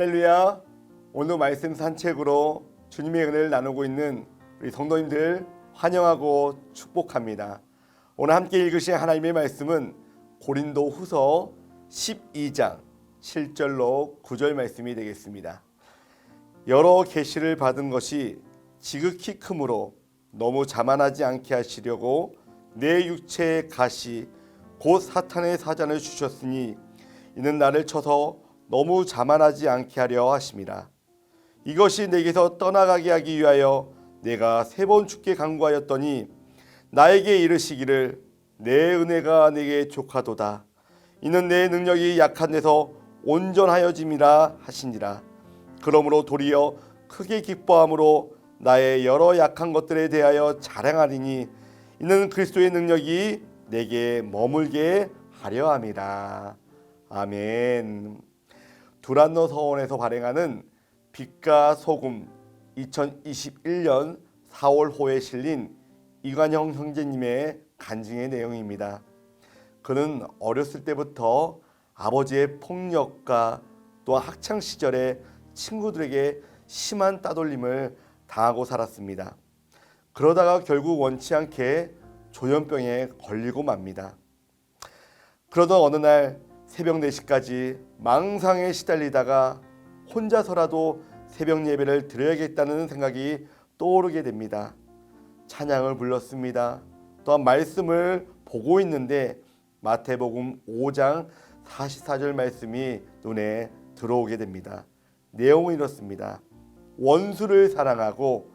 할렐루야. 오늘 말씀 산책으로 주님의 은혜를 나누고 있는 우리 성도님들 환영하고 축복합니다. 오늘 함께 읽으신 하나님의 말씀은 고린도 후서 12장 7절로 9절 말씀이 되겠습니다. 여러 계시를 받은 것이 지극히 크므로 너무 자만하지 않게 하시려고 내 육체의 가시 곧 사탄의 사잔을 주셨으니 이는 나를 쳐서 너무 자만하지 않게 하려 하심이라 이것이 내게서 떠나가게 하기 위하여 내가 세 번 죽게 간구하였더니 나에게 이르시기를 내 은혜가 내게 족하도다 이는 내 능력이 약한 데서 온전하여짐이라 하시니라 그러므로 도리어 크게 기뻐함으로 나의 여러 약한 것들에 대하여 자랑하리니 이는 그리스도의 능력이 내게 머물게 하려 함이라. 아멘. 두란노 서원에서 발행하는 빛과 소금 2021년 4월호에 실린 이관영 형제님의 간증의 내용입니다. 그는 어렸을 때부터 아버지의 폭력과 또한 학창 시절에 친구들에게 심한 따돌림을 당하고 살았습니다. 그러다가 결국 원치 않게 조현병에 걸리고 맙니다. 그러던 어느 날 새벽 4시까지 망상에 시달리다가 혼자서라도 새벽 예배를 드려야겠다는 생각이 떠오르게 됩니다. 찬양을 불렀습니다. 또한 말씀을 보고 있는데 마태복음 5장 44절 말씀이 눈에 들어오게 됩니다. 내용은 이렇습니다. 원수를 사랑하고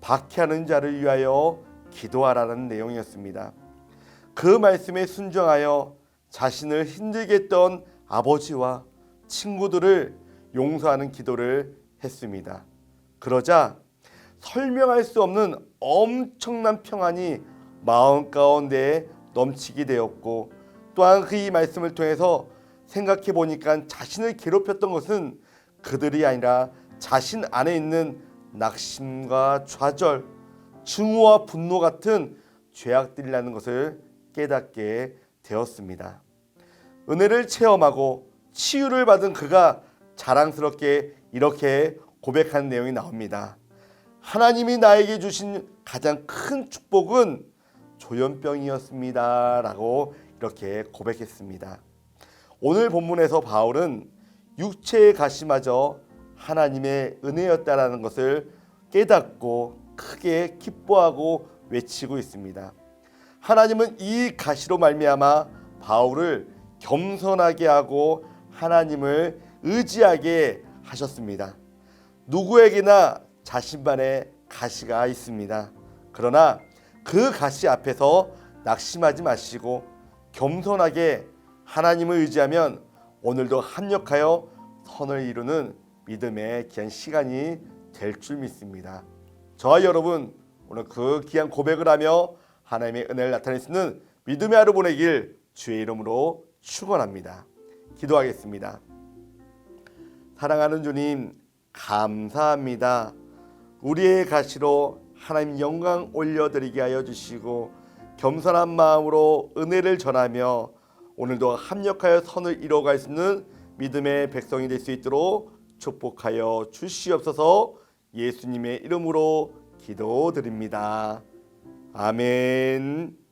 박해하는 자를 위하여 기도하라는 내용이었습니다. 그 말씀에 순종하여 자신을 힘들게 했던 아버지와 친구들을 용서하는 기도를 했습니다. 그러자 설명할 수 없는 엄청난 평안이 마음 가운데 넘치게 되었고 또한 그 이 말씀을 통해서 생각해 보니까 자신을 괴롭혔던 것은 그들이 아니라 자신 안에 있는 낙심과 좌절, 증오와 분노 같은 죄악들이라는 것을 깨닫게 되었습니다. 은혜를 체험하고 치유를 받은 그가 자랑스럽게 이렇게 고백하는 내용이 나옵니다. 하나님이 나에게 주신 가장 큰 축복은 조현병이었습니다 라고 이렇게 고백했습니다. 오늘 본문에서 바울은 육체의 가시마저 하나님의 은혜였다라는 것을 깨닫고 크게 기뻐하고 외치고 있습니다. 하나님은 이 가시로 말미암아 바울을 겸손하게 하고 하나님을 의지하게 하셨습니다. 누구에게나 자신만의 가시가 있습니다. 그러나 그 가시 앞에서 낙심하지 마시고 겸손하게 하나님을 의지하면 오늘도 합력하여 선을 이루는 믿음의 귀한 시간이 될 줄 믿습니다. 저와 여러분 오늘 그 귀한 고백을 하며 하나님의 은혜를 나타낼 수 있는 믿음의 하루 보내길 주의 이름으로 축원합니다. 기도하겠습니다. 사랑하는 주님 감사합니다. 우리의 가시로 하나님 영광 올려드리게 하여 주시고 겸손한 마음으로 은혜를 전하며 오늘도 합력하여 선을 이뤄갈 수 있는 믿음의 백성이 될 수 있도록 축복하여 주시옵소서 예수님의 이름으로 기도드립니다. 아멘.